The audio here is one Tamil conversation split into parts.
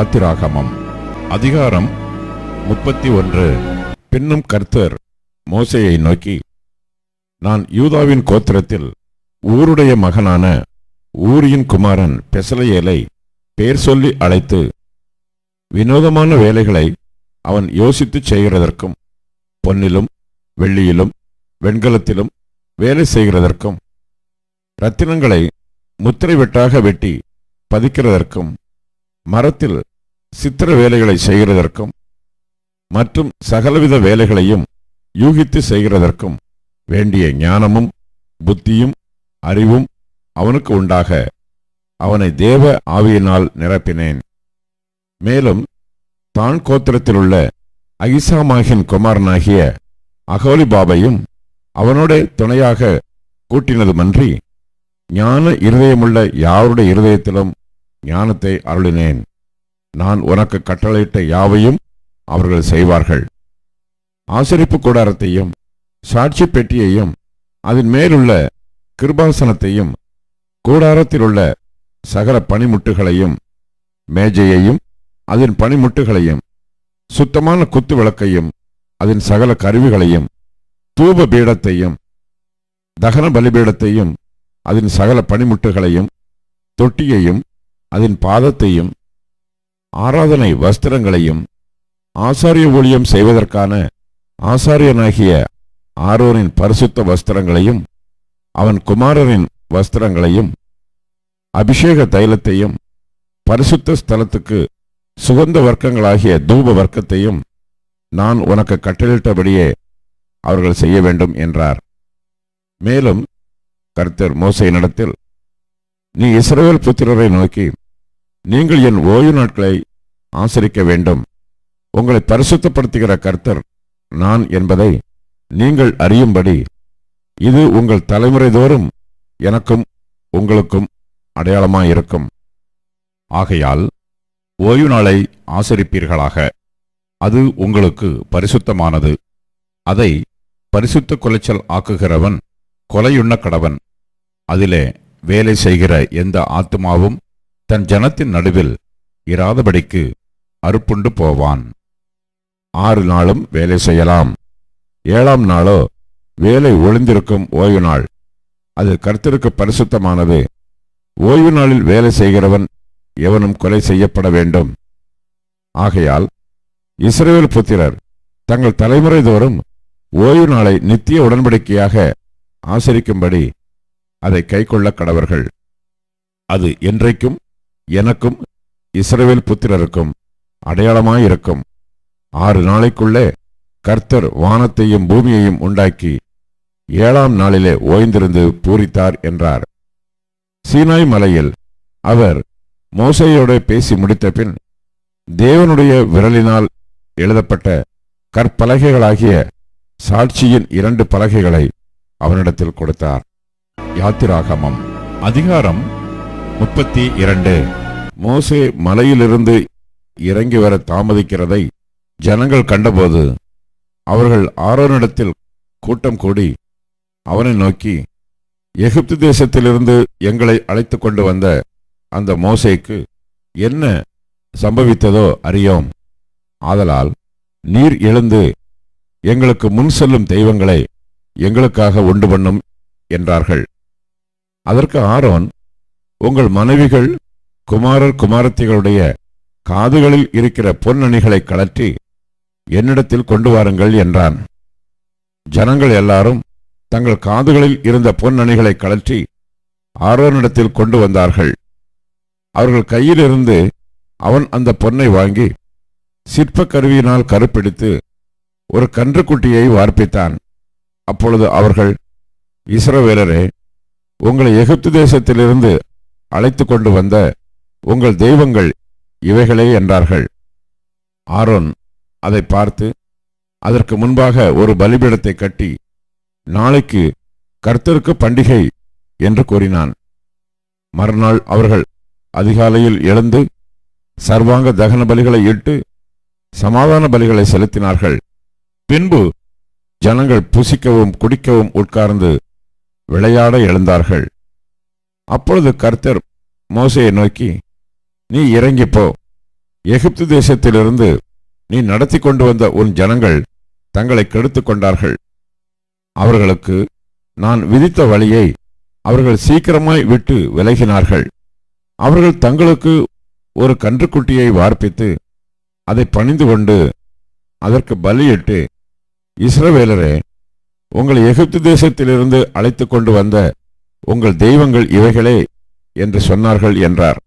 யாத்திராகமம் அதிகாரம் முப்பத்தி ஒன்று பின்னும் கர்த்தர் மோசையை நோக்கி நான் யூதாவின் கோத்திரத்தில் ஊருடைய மகனான ஊரியின் குமாரன் பெசலையேலை பெயர் சொல்லி அழைத்து வினோதமான வேலைகளை அவன் யோசித்துச் செய்கிறதற்கும் பொன்னிலும் வெள்ளியிலும் வெண்கலத்திலும் வேலை செய்கிறதற்கும் ரத்தினங்களை முத்திரை வெட்டாக வெட்டி பதிக்கிறதற்கும் மரத்தில் சித்திர வேலைகளை செய்கிறதற்கும் மற்றும் சகலவித வேலைகளையும் யூகித்து செய்கிறதற்கும் வேண்டிய ஞானமும் புத்தியும் அறிவும் அவனுக்கு உண்டாக அவனை தேவ ஆவியினால் நிரப்பினேன். மேலும் தான் கோத்திரத்திலுள்ள அகிசாமாகின் குமாரனாகிய அகோலிபாபையும் அவனோட துணையாக கூட்டினதுமன்றி ஞான இருதயமுள்ள யாருடைய இருதயத்திலும் ஞானத்தை அருளினேன். நான் உனக்கு கட்டளையிட்ட யாவையும் அவர்கள் செய்வார்கள். ஆசரிப்பு கூடாரத்தையும் சாட்சி பெட்டியையும் அதன் மேலுள்ள கிருபாசனத்தையும் கூடாரத்தில் உள்ள சகல பனிமுட்டுகளையும் மேஜையையும் அதன் பனிமுட்டுகளையும் சுத்தமான குத்து விளக்கையும் அதன் சகல கருவிகளையும் தூப பீடத்தையும் தகன பலிபீடத்தையும் அதன் சகல பனிமுட்டுகளையும் தொட்டியையும் அதன் பாதத்தையும் ஆராதனை வஸ்திரங்களையும் ஆசாரிய ஊழியம் செய்வதற்கான ஆசாரியனாகிய ஆரோனின் பரிசுத்த வஸ்திரங்களையும் அவன் குமாரரின் வஸ்திரங்களையும் அபிஷேக தைலத்தையும் பரிசுத்த ஸ்தலத்துக்கு சுகந்த வர்க்கங்களாகிய தூப வர்க்கத்தையும் நான் உனக்கு கட்டளிட்டபடியே அவர்கள் செய்ய வேண்டும் என்றார். மேலும் கர்த்தர் நடத்தில் நீ இஸ்ரவேல் புத்திரரை நோக்கி நீங்கள் என் ஓய்வு நாட்களை ஆசரிக்க வேண்டும். உங்களை பரிசுத்தப்படுத்துகிற கர்த்தர் நான் என்பதை நீங்கள் அறியும்படி இது உங்கள் தலைமுறை தோறும் எனக்கும் உங்களுக்கும் அடையாளமாயிருக்கும். ஆகையால் ஓய்வு நாளை ஆசரிப்பீர்களாக. அது உங்களுக்கு பரிசுத்தமானது. அதை பரிசுத்த குலைச்சல் ஆக்குகிறவன் கொலையுண்ண கடவன். அதிலே வேலை செய்கிற எந்த ஆத்துமாவும் தன் ஜனத்தின் நடுவில் இராதபடிக்கு அறுப்புண்டு போவான். ஆறு நாளும் வேலை செய்யலாம். ஏழாம் நாளோ வேலை ஒளிந்திருக்கும் ஓய்வு நாள். அது கருத்திற்கு பரிசுத்தமானது. ஓய்வு நாளில் வேலை செய்கிறவன் எவனும் கொலை செய்யப்பட வேண்டும். ஆகையால் இஸ்ரேல் புத்திரர் தங்கள் தலைமுறை தோறும் ஓய்வு நாளை நித்திய உடன்படிக்கையாக ஆசரிக்கும்படி அதை கைக்கொள்ள கடவர்கள். அது என்றைக்கும் எனக்கும் இஸ்ரவேல் புத்திரருக்கும் அடையாளமாயிருக்கும். ஆறு நாளைக்குள்ளே கர்த்தர் வானத்தையும் பூமியையும் உண்டாக்கி ஏழாம் நாளிலே ஓய்ந்திருந்து பூரித்தார் என்றார். சீனாய் மலையில் அவர் மோசையோடு பேசி முடித்த பின் தேவனுடைய விரலினால் எழுதப்பட்ட கற்பலகைகளாகிய சாட்சியின் இரண்டு பலகைகளை அவனிடத்தில் கொடுத்தார். யாத்திராகமம் அதிகாரம் முப்பத்தி இரண்டு. மோசே மலையிலிருந்து இறங்கி வர தாமதிக்கிறதை ஜனங்கள் கண்டபோது அவர்கள் ஆரோனிடத்தில் கூட்டம் கூடி அவனை நோக்கி எகிப்து தேசத்திலிருந்து எங்களை அழைத்து கொண்டு வந்த அந்த மோசைக்கு என்ன சம்பவித்ததோ அறியோம். ஆதலால் நீர் எழுந்து எங்களுக்கு முன் செல்லும் தெய்வங்களை எங்களுக்காக உண்டு பண்ணும் என்றார்கள். அதற்கு ஆரோன் உங்கள் மனைவிகள் குமாரர் குமாரத்திகளுடைய காதுகளில் இருக்கிற பொன்னணிகளை கழற்றி என்னிடத்தில் கொண்டு வாருங்கள் என்றான். ஜனங்கள் எல்லாரும் தங்கள் காதுகளில் இருந்த பொன்னணிகளை கழற்றி ஆரோனிடத்தில் கொண்டு வந்தார்கள். அவர்கள் கையிலிருந்து அவன் அந்த பொன்னை வாங்கி சிற்ப கருவியினால் கருப்பிடித்து ஒரு கன்றுக்குட்டியை வார்ப்பித்தான். அப்பொழுது அவர்கள் இஸ்ரவேலரே உங்களை எகிப்து தேசத்திலிருந்து அழைத்து கொண்டு வந்த உங்கள் தெய்வங்கள் இவைகளே என்றார்கள். ஆரோன் அதை பார்த்து அதற்கு முன்பாக ஒரு பலிபீடத்தை கட்டி நாளைக்கு கர்த்தருக்கு பண்டிகை என்று கூறினான். மறுநாள் அவர்கள் அதிகாலையில் எழுந்து சர்வாங்க தகன பலிகளை இட்டு சமாதான பலிகளை செலுத்தினார்கள். பின்பு ஜனங்கள் புசிக்கவும் குடிக்கவும் உட்கார்ந்து விளையாட எழுந்தார்கள். அப்பொழுது கர்த்தர் மோசையை நோக்கி நீ இறங்கிப்போ எகிப்து தேசத்திலிருந்து நீ நடத்தி கொண்டு வந்த உன் ஜனங்கள் தங்களை கெடுத்து கொண்டார்கள். அவர்களுக்கு நான் விதித்த வழியை அவர்கள் சீக்கிரமாய் விட்டு விலகினார்கள். அவர்கள் தங்களுக்கு ஒரு கன்றுக்குட்டியை வார்ப்பித்து அதை பணிந்து கொண்டு அதற்கு பலியிட்டு இஸ்ரவேலரே உங்களை எகிப்து தேசத்திலிருந்து அழைத்து கொண்டு வந்த உங்கள் தெய்வங்கள் இவைகளே என்று சொன்னார்கள் என்றார்.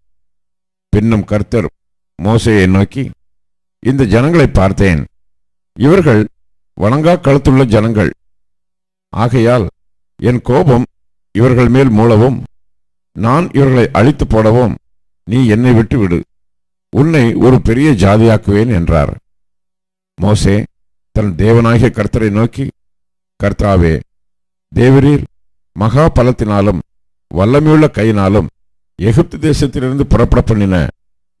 பின்னும் கர்த்தர் மோசையை நோக்கி இந்த ஜனங்களை பார்த்தேன். இவர்கள் வணங்கா கழுத்துள்ள ஜனங்கள். ஆகையால் என் கோபம் இவர்கள் மேல் மூளவும். நான் இவர்களை அழித்து போடவும். நீ என்னை விட்டு விடு உன்னை ஒரு பெரிய ஜாதியாக்குவேன் என்றார். மோசே தன் தேவனாகிய கர்த்தரை நோக்கி கர்த்தாவே தேவரீர் மகா பலத்தினாலும் வல்லமையுள்ள கையினாலும் எகிப்து தேசத்திலிருந்து புறப்பட பண்ணின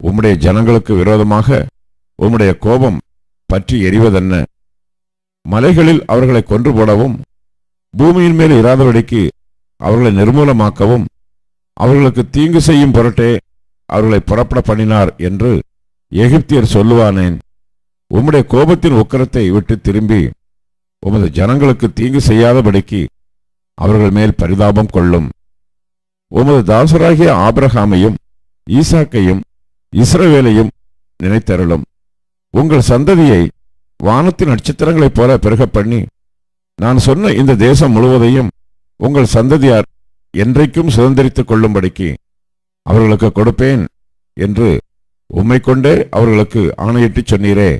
உம்முடைய ஜனங்களுக்கு விரோதமாக உம்முடைய கோபம் பற்றி எரிவதென்ன? மலைகளில் அவர்களை கொன்று போடவும் பூமியின் மேல் இராதபடிக்கு அவர்களை நிர்மூலமாக்கவும் அவர்களுக்கு தீங்கு செய்யும் பொருட்டே அவர்களை புறப்பட பண்ணினார் என்று எகிப்தியர் சொல்லுவானேன். உம்முடைய கோபத்தின் உக்கரத்தை விட்டு திரும்பி உமது ஜனங்களுக்கு தீங்கு செய்யாதபடிக்கு அவர்கள் மேல் பரிதாபம் கொள்ளும். உமது தாசராகிய ஆபிரகாமையும் ஈசாக்கையும் இஸ்ரவேலையும் நினைத்தருளும். உங்கள் சந்ததியை வானத்தின் நட்சத்திரங்களைப் போல பெருகப் பண்ணி நான் சொன்ன இந்த தேசம் முழுவதையும் உங்கள் சந்ததியார் என்றைக்கும் சுதந்திரித்துக் கொள்ளும்படிக்கு அவர்களுக்கு கொடுப்பேன் என்று உம்மை கொண்டே அவர்களுக்கு ஆணையிட்டுச் சொன்னீரே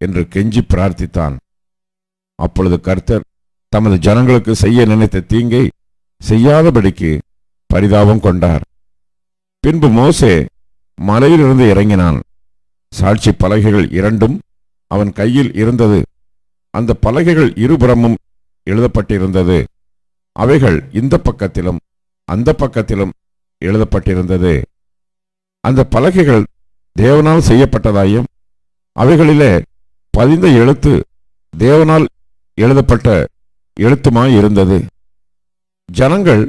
என்று கெஞ்சி பிரார்த்தித்தான். அப்பொழுது கர்த்தர் தமது ஜனங்களுக்கு செய்ய நினைத்த தீங்கை செய்யாதபடிக்கு பரிதாபம் கொண்டார். பின்பு மோசே மலையிலிருந்து இறங்கினான். சாட்சி பலகைகள் இரண்டும் அவன் கையில் இருந்தது. அந்த பலகைகள் இருபுறமும் எழுதப்பட்டிருந்தது. அவைகள் இந்த பக்கத்திலும் அந்த பக்கத்திலும் எழுதப்பட்டிருந்தது. அந்த பலகைகள் தேவனால் செய்யப்பட்டதாயும் அவைகளிலே பதிந்த எழுத்து தேவனால் எழுதப்பட்ட எழுத்துமாய் இருந்தது. ஜனங்கள்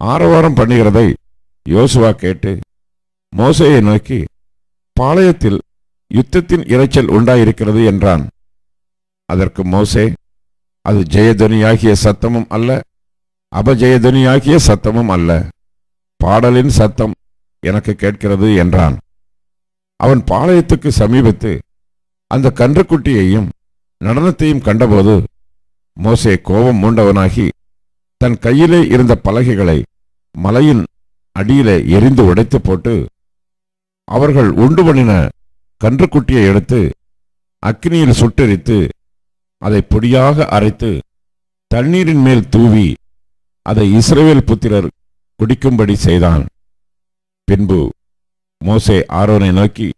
ஆரவாரம் பண்ணுகிறதை யோசுவா கேட்டு மோசையை நோக்கி பாளையத்தில் யுத்தத்தின் இரைச்சல் உண்டாயிருக்கிறது என்றான். அதற்கு மோசே அது ஜெயதுனியாகிய சத்தமும் அல்ல அபஜெயதுனியாகிய சத்தமும் அல்ல. பாடலின் சத்தம் எனக்கு கேட்கிறது என்றான். அவன் பாளையத்துக்கு சமீபத்து அந்த கன்றுக்குட்டியையும் நடனத்தையும் கண்டபோது மோசே கோபம் மூண்டவனாகி தன் கையிலே இருந்த பலகைகளை மலையின் அடியிலே எரிந்து உடைத்து போட்டு அவர்கள் உண்டு பண்ணின கன்றுக்குட்டியை எடுத்து அக்னியில் சுட்டெரித்து அதை பொடியாக அரைத்து தண்ணீரின் மேல் தூவி அதை இஸ்ரேல் புத்திரர் குடிக்கும்படி செய்தான். பின்பு மோசே ஆரோனை நோக்கி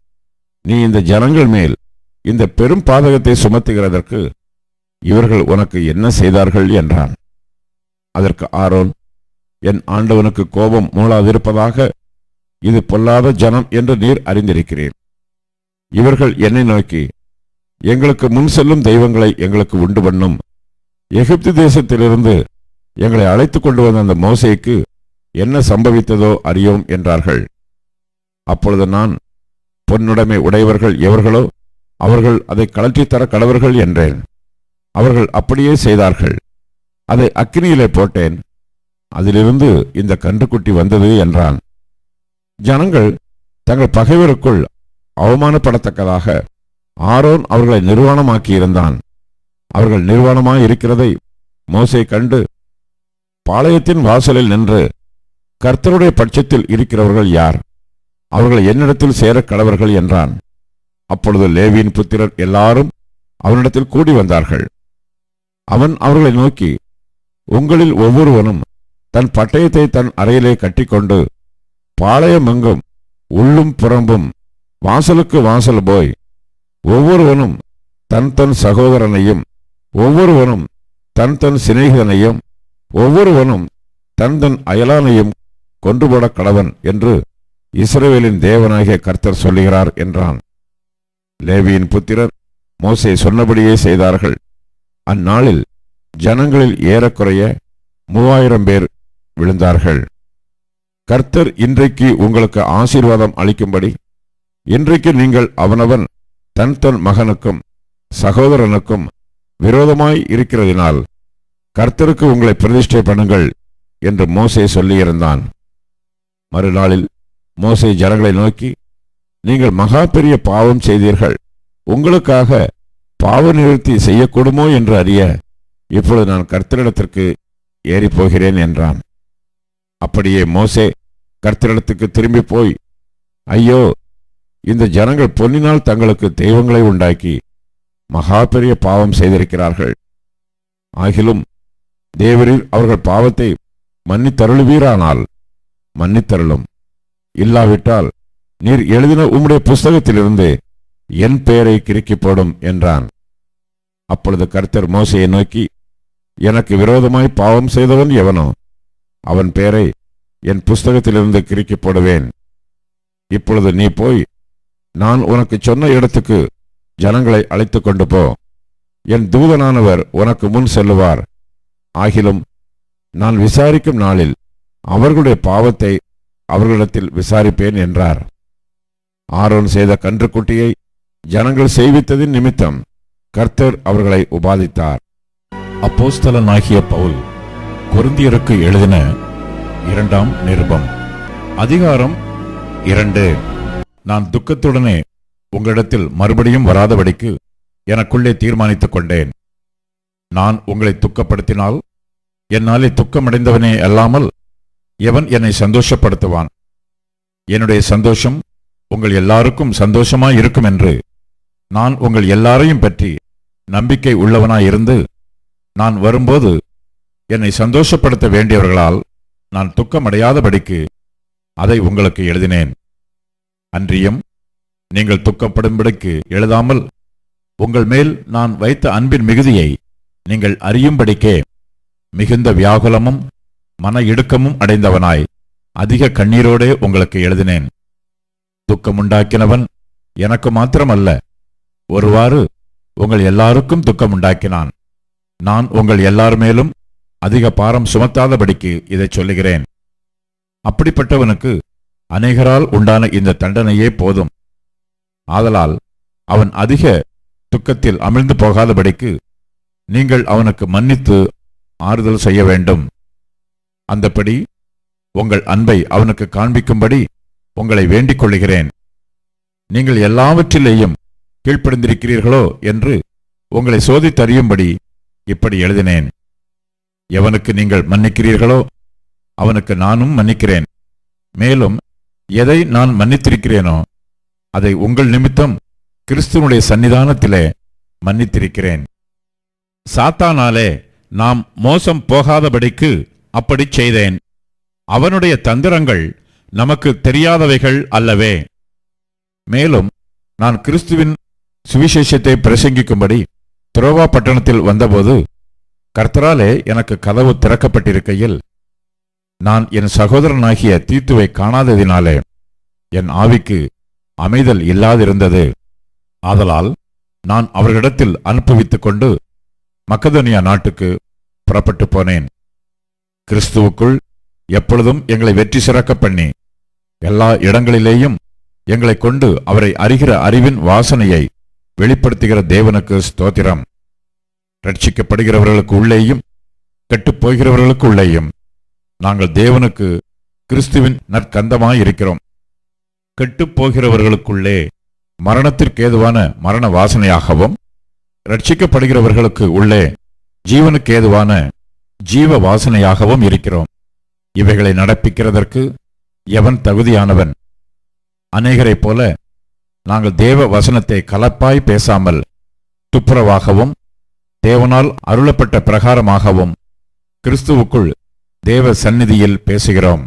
நீ இந்த ஜனங்கள் மேல் இந்த பெரும் பாதகத்தை சுமத்துகிறதற்கு இவர்கள் உனக்கு என்ன செய்தார்கள்? என்றான். அதற்கு ஆரோன் என் ஆண்டவனுக்கு கோபம் மூளாதிருப்பதாக இது பொல்லாத ஜனம் என்று நீர் அறிந்திருக்கிறேன் இவர்கள் என்னை நோக்கி எங்களுக்கு முன் செல்லும் தெய்வங்களை எங்களுக்கு உண்டு பண்ணும். எகிப்து தேசத்திலிருந்து எங்களை அழைத்துக் கொண்டு வந்த அந்த மோசைக்கு என்ன சம்பவித்ததோ அறியோம் என்றார்கள். அப்பொழுது நான் பொன்னுடைமை உடையவர்கள் எவர்களோ அவர்கள் அதை கழற்றித் தர கடவர்கள் என்றேன். அவர்கள் அப்படியே செய்தார்கள். அதை அக்கினியிலே போட்டேன். அதிலிருந்து இந்த கன்றுக்குட்டி வந்தது என்றான். ஜனங்கள் தங்கள் பகைவருக்குள் அவமானப்படத்தக்கதாக ஆரோன் அவர்களை நிர்வாணமாக்கி இருந்தான் அவர்கள் நிர்வாணமாய் இருக்கிறதை கண்டு பாளையத்தின் வாசலில் நின்று கர்த்தருடைய பட்சத்தில் இருக்கிறவர்கள் யார்? அவர்கள் என்னிடத்தில் சேரக் கடவர்கள் என்றான். அப்பொழுது லேவியின் புத்திரர் எல்லாரும் அவனிடத்தில் கூடி வந்தார்கள். அவன் அவர்களை நோக்கி உங்களில் ஒவ்வொருவனும் தன் பட்டயத்தை தன் அறையிலே கட்டிக்கொண்டு பாளையமெங்கும் உள்ளும் புறம்பும் வாசலுக்கு வாசல் போய் ஒவ்வொருவனும் தன் தன் சகோதரனையும் ஒவ்வொருவனும் தன் தன் சிநேகிதனையும் ஒவ்வொருவனும் தன் தன் அயலானையும் கொன்றுபோட கடவன் என்று இஸ்ரேலின் தேவனாகிய கர்த்தர் சொல்லுகிறார் என்றான். லேவியின் புத்திரர் மோசே சொன்னபடியே செய்தார்கள். அந்நாளில் ஜனங்களில் ஏறக்குறைய மூவாயிரம் பேர் விழுந்தார்கள். கர்த்தர் இன்றைக்கு உங்களுக்கு ஆசீர்வாதம் அளிக்கும்படி இன்றைக்கு நீங்கள் அவனவன் தன் தன் மகனுக்கும் சகோதரனுக்கும் விரோதமாய் இருக்கிறதினால் கர்த்தருக்கு உங்களை பிரதிஷ்டை பண்ணுங்கள் என்று மோசே சொல்லியிருந்தான். மறுநாளில் மோசே ஜனங்களை நோக்கி நீங்கள் மகா பெரிய பாவம் செய்தீர்கள். உங்களுக்காக பாவ நிவர்த்தி செய்யக்கூடுமோ என்று அறிய இப்பொழுது நான் கர்த்தரிடத்திற்கு ஏறிப் போகிறேன் என்றான். அப்படியே மோசே கர்த்தரிடத்துக்கு திரும்பி போய் ஐயோ இந்த ஜனங்கள் பொன்னினால் தங்களுக்கு தெய்வங்களை உண்டாக்கி மகா பெரிய பாவம் செய்திருக்கிறார்கள். ஆகிலும் தேவரில் அவர்கள் பாவத்தை மன்னித்தருளுவீரானால் மன்னித்தருளும். இல்லாவிட்டால் நீர் எழுதின உம்முடைய புஸ்தகத்திலிருந்து என் பெயரை கிறுக்கி போடும் என்றான். அப்பொழுது கர்த்தர் மோசையை நோக்கி எனக்கு விரோதமாய் பாவம் செய்தவன் எவனோ? அவன் பெயரை என் புஸ்தகத்திலிருந்து கிரிக்கப் போடுவேன். இப்பொழுது நீ போய் நான் உனக்கு சொன்ன இடத்துக்கு ஜனங்களை அழைத்து கொண்டு போ. என் தூதனானவர் உனக்கு முன் செல்லுவார். ஆகிலும் நான் விசாரிக்கும் நாளில் அவர்களுடைய பாவத்தை அவர்களிடத்தில் விசாரிப்பேன் என்றார். ஆரோன் செய்த கன்றுக்குட்டியை ஜனங்கள் செய்வித்ததின் நிமித்தம் கர்த்தர் அவர்களை உபாதித்தார். அப்போஸ்தலனாகிய பவுல் குருந்தியருக்கு எழுதின இரண்டாம் நிருபம். அதிகாரம் இரண்டு. நான் துக்கத்துடனே உங்களிடத்தில் மறுபடியும் வராதபடிக்கு எனக்குள்ளே தீர்மானித்துக் கொண்டேன். நான் உங்களை துக்கப்படுத்தினால் என்னாலே துக்கமடைந்தவனே அல்லாமல் எவன் என்னை சந்தோஷப்படுத்துவான்? என்னுடைய சந்தோஷம் உங்கள் எல்லாருக்கும் சந்தோஷமாய் இருக்கும் என்று நான் உங்கள் எல்லாரையும் பற்றி நம்பிக்கை உள்ளவனாயிருந்து நான் வரும்போது என்னை சந்தோஷப்படுத்த வேண்டியவர்களால் நான் துக்கமடையாதபடிக்கு அதை உங்களுக்கு எழுதினேன். அன்றியும் நீங்கள் துக்கப்படும்படிக்கு எழுதாமல் உங்கள் மேல் நான் வைத்த அன்பின் மிகுதியை நீங்கள் அறியும்படிக்கே மிகுந்த வியாகுலமும் மன இடுக்கமும் அடைந்தவனாய் அதிக கண்ணீரோடே உங்களுக்கு எழுதினேன். துக்கமுண்டாக்கினவன் எனக்கு மாத்திரமல்ல ஒருவாறு உங்கள் எல்லாருக்கும் துக்கமுண்டாக்கினான். நான் உங்கள் எல்லார் மேலும் அதிக பாரம் சுமத்தாதபடிக்கு இதைச் சொல்லுகிறேன். அப்படிப்பட்டவனுக்கு அநேகரால் உண்டான இந்த தண்டனையே போதும். ஆதலால் அவன் அதிக துக்கத்தில் அமிழ்ந்து போகாதபடிக்கு நீங்கள் அவனுக்கு மன்னித்து ஆறுதல் செய்ய வேண்டும். அந்தப்படி உங்கள் அன்பை அவனுக்கு காண்பிக்கும்படி உங்களை வேண்டிக் கொள்கிறேன் நீங்கள் எல்லாவற்றிலேயும் கீழ்ப்படிந்திருக்கிறீர்களோ என்று உங்களை சோதித்தறியும்படி இப்படி எழுதினேன். எவனுக்கு நீங்கள் மன்னிக்கிறீர்களோ அவனுக்கு நானும் மன்னிக்கிறேன். மேலும் எதை நான் மன்னித்திருக்கிறேனோ அதை உங்கள் நிமித்தம் கிறிஸ்துவனுடைய சன்னிதானத்திலே மன்னித்திருக்கிறேன். சாத்தானாலே நாம் மோசம் போகாதபடிக்கு அப்படிச் செய்தேன். அவனுடைய தந்திரங்கள் நமக்கு தெரியாதவைகள் அல்லவே. மேலும் நான் கிறிஸ்துவின் சுவிசேஷத்தை பிரசங்கிக்கும்படி துரோவா பட்டணத்தில் வந்தபோது கர்த்தராலே எனக்கு கதவு திறக்கப்பட்டிருக்கையில் நான் என் சகோதரனாகிய தீத்துவை காணாததினாலே என் ஆவிக்கு அமைதல் இல்லாதிருந்தது. ஆதலால் நான் அவர்களிடத்தில் அனுப்புவித்துக் கொண்டு மக்கதோனியா நாட்டுக்கு புறப்பட்டு போனேன். கிறிஸ்துவுக்குள் எப்பொழுதும் எங்களை வெற்றி சிறக்க பண்ணி எல்லா இடங்களிலேயும் எங்களை கொண்டு அவரை அறிகிற அறிவின் வாசனையை வெளிப்படுத்துகிற தேவனுக்கு ஸ்தோத்திரம். ரட்சிக்கப்படுகிறவர்களுக்கு உள்ளேயும் கெட்டுப் போகிறவர்களுக்கு உள்ளேயும் நாங்கள் தேவனுக்கு கிறிஸ்துவின் நற்கந்தமாய் இருக்கிறோம். கெட்டுப் போகிறவர்களுக்குள்ளே மரணத்திற்கேதுவான மரண வாசனையாகவும் ரட்சிக்கப்படுகிறவர்களுக்கு உள்ளே ஜீவனுக்கேதுவான ஜீவ வாசனையாகவும் இருக்கிறோம். இவைகளை நடப்பிக்கிறதற்கு எவன் தகுதியானவன்? அநேகரைப் போல நாங்கள் தேவ வசனத்தை கலப்பாய் பேசாமல் துப்புரவாகவும் தேவனால் அருளப்பட்ட பிரகாரமாகவும் கிறிஸ்துவுக்குள் தேவ சந்நிதியில் பேசுகிறோம்.